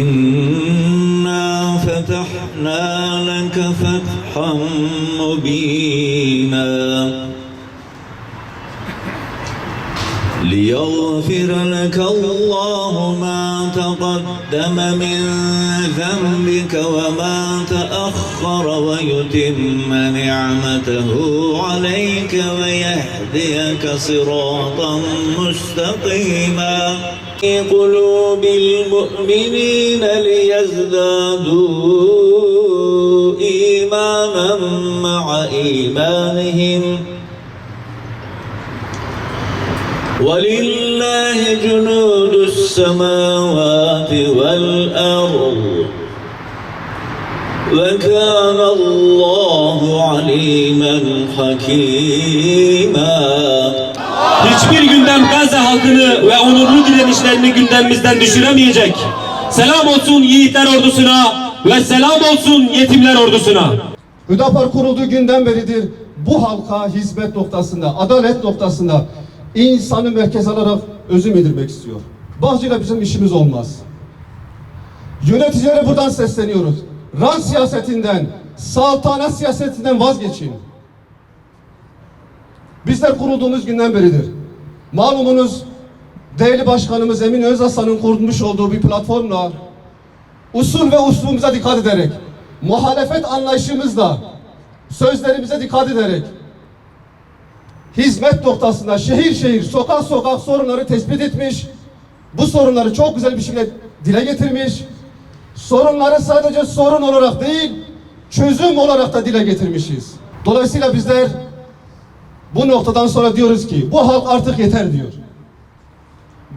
إنا فتحنا لك فتحا مبينا ليغفر لك الله ما تقدم من ذنبك وما تأخر ويتم نعمته عليك ويهديك صراطا مستقيما قلوب المؤمنين ليزدادوا إيمانا مع إيمانهم. ولله جنود السماوات والأرض. وكان الله عليما حكيما. Hiçbir gündem Gazze halkını ve onurlu direnişlerini gündemimizden düşüremeyecek. Selam olsun yiğitler ordusuna ve selam olsun yetimler ordusuna. Hüdapar kurulduğu günden beridir bu halka hizmet noktasında, adalet noktasında insanı merkez alarak özüm edilmek istiyor. Bahçeyle bizim işimiz olmaz. Yöneticilere buradan sesleniyoruz. Rant siyasetinden, saltanat siyasetinden vazgeçin. Bizler kurulduğumuz günden beridir. Malumunuz değerli başkanımız Emin Özaslan'ın kurmuş olduğu bir platformla usul ve uslubumuza dikkat ederek, muhalefet anlayışımızla, sözlerimize dikkat ederek, hizmet noktasında şehir şehir, sokak sokak sorunları tespit etmiş, bu sorunları çok güzel bir şekilde dile getirmiş, sorunları sadece sorun olarak değil, çözüm olarak da dile getirmişiz. Dolayısıyla bizler bu noktadan sonra diyoruz ki bu halk artık yeter diyor.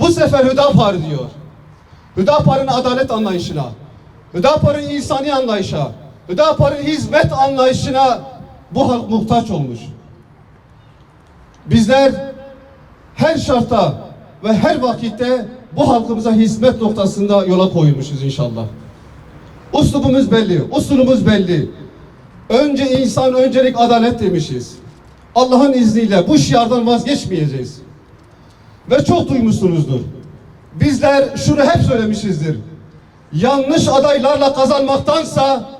Bu sefer Hüdapar diyor. Hüdapar'ın adalet anlayışına, Hüdapar'ın insani anlayışa, Hüdapar'ın hizmet anlayışına bu halk muhtaç olmuş. Bizler her şartta ve her vakitte bu halkımıza hizmet noktasında yola koyulmuşuz inşallah. Uslubumuz belli, usulümüz belli. Önce insan, öncelik adalet demişiz. Allah'ın izniyle bu şiardan vazgeçmeyeceğiz. Ve çok duymuşsunuzdur. Bizler şunu hep söylemişizdir. Yanlış adaylarla kazanmaktansa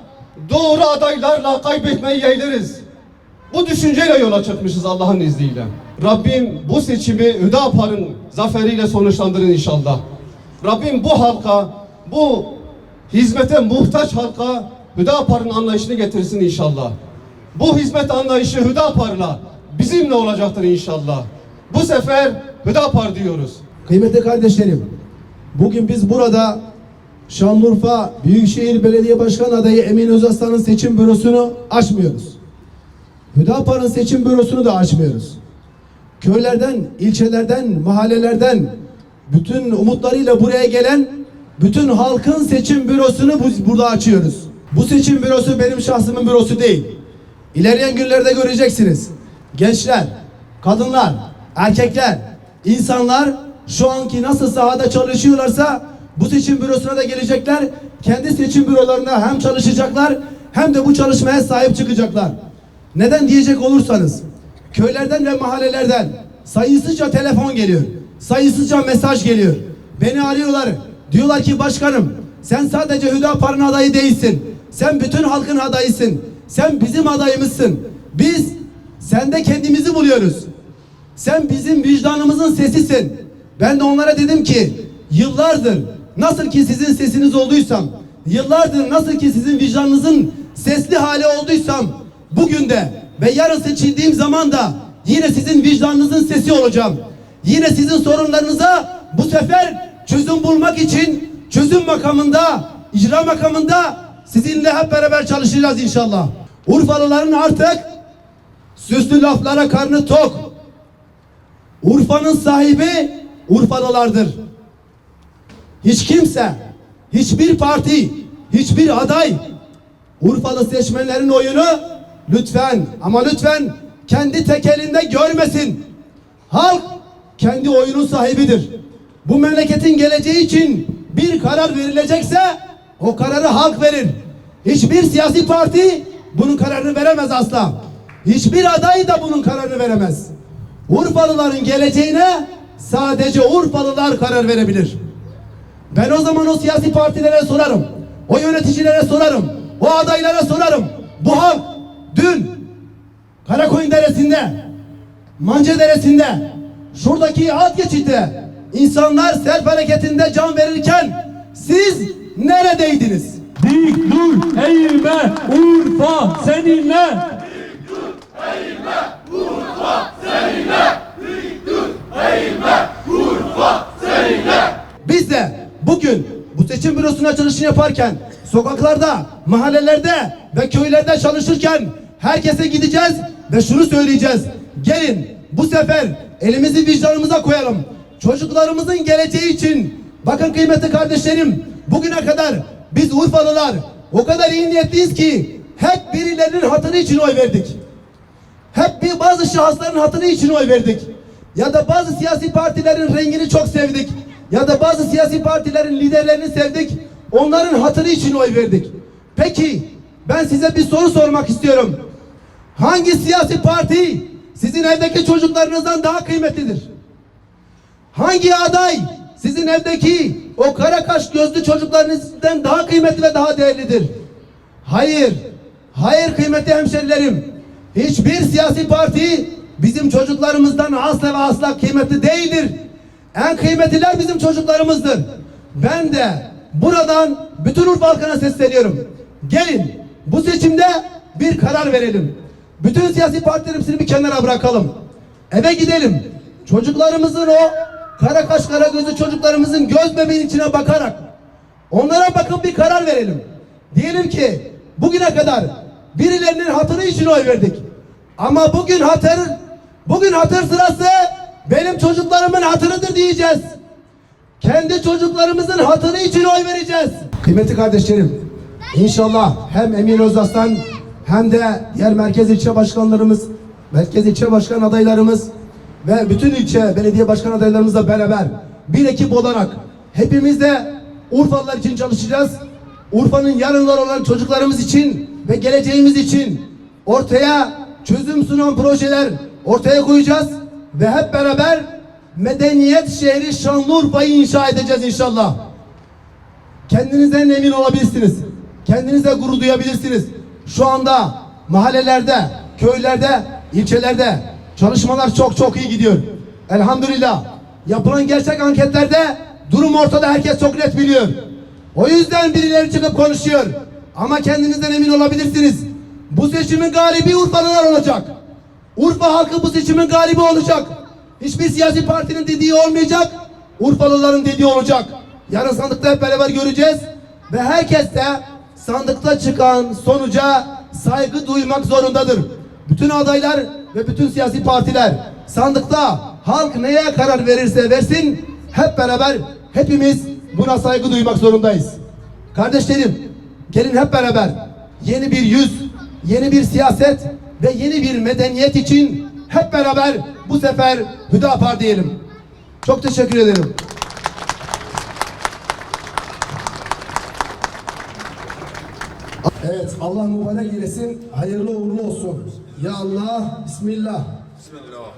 doğru adaylarla kaybetmeyi yeğleriz. Bu düşünceyle yola çıkmışız Allah'ın izniyle. Rabbim bu seçimi Hüdapar'ın zaferiyle sonuçlandırın inşallah. Rabbim bu halka, bu hizmete muhtaç halka Hüdapar'ın anlayışını getirsin inşallah. Bu hizmet anlayışı Hüdapar'la bizimle olacaktır inşallah. Bu sefer Hüdapar diyoruz. Kıymetli kardeşlerim, bugün biz burada Şanlıurfa Büyükşehir Belediye Başkan adayı Emin Özaslan'ın seçim bürosunu açmıyoruz. Hüdapar'ın seçim bürosunu da açmıyoruz. Köylerden, ilçelerden, mahallelerden bütün umutlarıyla buraya gelen bütün halkın seçim bürosunu burada açıyoruz. Bu seçim bürosu benim şahsımın bürosu değil. İlerleyen günlerde göreceksiniz. Gençler, kadınlar, erkekler, insanlar şu anki nasıl sahada çalışıyorlarsa bu seçim bürosuna da gelecekler. Kendi seçim bürolarında hem çalışacaklar hem de bu çalışmaya sahip çıkacaklar. Neden diyecek olursanız köylerden ve mahallelerden sayısızca telefon geliyor. Sayısızca mesaj geliyor. Beni arıyorlar. Diyorlar ki başkanım sen sadece Hüdapar'ın adayı değilsin. Sen bütün halkın adayısın. Sen bizim adayımızsın. Biz sende kendimizi buluyoruz. Sen bizim vicdanımızın sesisin. Ben de onlara dedim ki yıllardır nasıl ki sizin sesiniz olduysam, yıllardır nasıl ki sizin vicdanınızın sesli hali olduysam bugün de ve yarın seçildiğim zaman da yine sizin vicdanınızın sesi olacağım. Yine sizin sorunlarınıza bu sefer çözüm bulmak için çözüm makamında, icra makamında sizinle hep beraber çalışacağız inşallah. Urfalıların artık süslü laflara karnı tok. Urfa'nın sahibi Urfalılardır. Hiç kimse, hiçbir parti, hiçbir aday Urfalı seçmenlerin oyunu lütfen ama lütfen kendi tekelinde görmesin. Halk kendi oyunun sahibidir. Bu memleketin geleceği için bir karar verilecekse o kararı halk verir. Hiçbir siyasi parti bunun kararını veremez asla. Hiçbir aday da bunun kararını veremez. Urfalıların geleceğine sadece Urfalılar karar verebilir. Ben o zaman o siyasi partilere sorarım. O yöneticilere sorarım. O adaylara sorarım. Bu halk dün Karakoyun Deresi'nde, Manca Deresi'nde, şuradaki alt geçitte insanlar self hareketinde can verirken siz neredeydiniz? Dik dur eğilme Urfa seninle. Biz de bugün bu seçim bürosunun açılışını yaparken sokaklarda, mahallelerde ve köylerde çalışırken herkese gideceğiz ve şunu söyleyeceğiz. Gelin bu sefer elimizi vicdanımıza koyalım. Çocuklarımızın geleceği için bakın kıymetli kardeşlerim bugüne kadar biz Urfalılar o kadar iyi niyetliyiz ki hep birilerinin hatırı için oy verdik. Hep bir bazı şahısların hatırı için oy verdik. Ya da bazı siyasi partilerin rengini çok sevdik. Ya da bazı siyasi partilerin liderlerini sevdik. Onların hatırı için oy verdik. Peki ben size bir soru sormak istiyorum. Hangi siyasi parti sizin evdeki çocuklarınızdan daha kıymetlidir? Hangi aday sizin evdeki o kara kaş gözlü çocuklarınızdan daha kıymetli ve daha değerlidir? Hayır. Hayır kıymetli hemşerilerim. Hiçbir siyasi parti bizim çocuklarımızdan asla ve asla kıymetli değildir. En kıymetliler bizim çocuklarımızdır. Ben de buradan bütün Urfa halkına sesleniyorum. Gelin bu seçimde bir karar verelim. Bütün siyasi partilerin hepsini bir kenara bırakalım. Eve gidelim. Çocuklarımızın o kara kaş kara gözlü çocuklarımızın göz bebeğin içine bakarak onlara bakıp bir karar verelim. Diyelim ki bugüne kadar birilerinin hatırı için oy verdik. Ama bugün hatır, bugün hatır sırası benim çocuklarımın hatırıdır diyeceğiz. Kendi çocuklarımızın hatırı için oy vereceğiz. Kıymetli kardeşlerim, inşallah hem Emin Özaslan hem de diğer merkez ilçe başkanlarımız, merkez ilçe başkan adaylarımız ve bütün ilçe belediye başkan adaylarımızla beraber bir ekip olarak hepimiz de Urfalılar için çalışacağız. Urfa'nın yarınlar olan çocuklarımız için ve geleceğimiz için ortaya çözüm sunan projeler ortaya koyacağız ve hep beraber medeniyet şehri Şanlıurfa'yı inşa edeceğiz inşallah. Kendinizden emin olabilirsiniz. Kendinize gurur duyabilirsiniz. Şu anda mahallelerde, köylerde, ilçelerde çalışmalar çok çok iyi gidiyor. Elhamdülillah. Yapılan gerçek anketlerde durum ortada herkes çok net biliyor. O yüzden birileri çıkıp konuşuyor. Ama kendinizden emin olabilirsiniz. Bu seçimin galibi Urfalılar olacak. Urfa halkı bu seçimin galibi olacak. Hiçbir siyasi partinin dediği olmayacak. Urfalıların dediği olacak. Yarın sandıkta hep beraber göreceğiz. Ve herkes de sandıkta çıkan sonuca saygı duymak zorundadır. Bütün adaylar ve bütün siyasi partiler sandıkta halk neye karar verirse versin hep beraber hepimiz buna saygı duymak zorundayız. Kardeşlerim gelin hep beraber yeni bir yüz, yeni bir siyaset ve yeni bir medeniyet için hep beraber bu sefer Hüdapar diyelim. Çok teşekkür ederim. Evet, Allah mübarek eylesin. Hayırlı uğurlu oluruz. Ya Allah, Bismillah. Bismillah.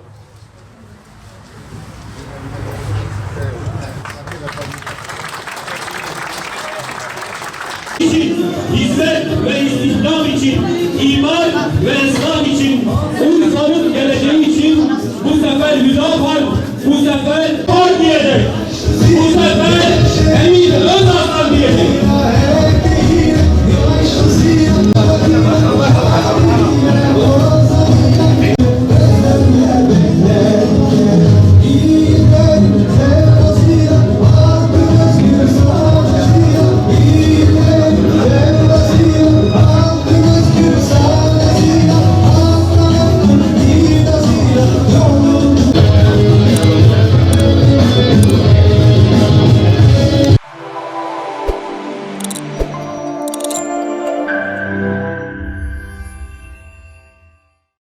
için, hizmet ve istihdam için, iman ve esnaf için, Urfa'nın geleceği için bu sefer Hüdapar, bu sefer Park diyecek.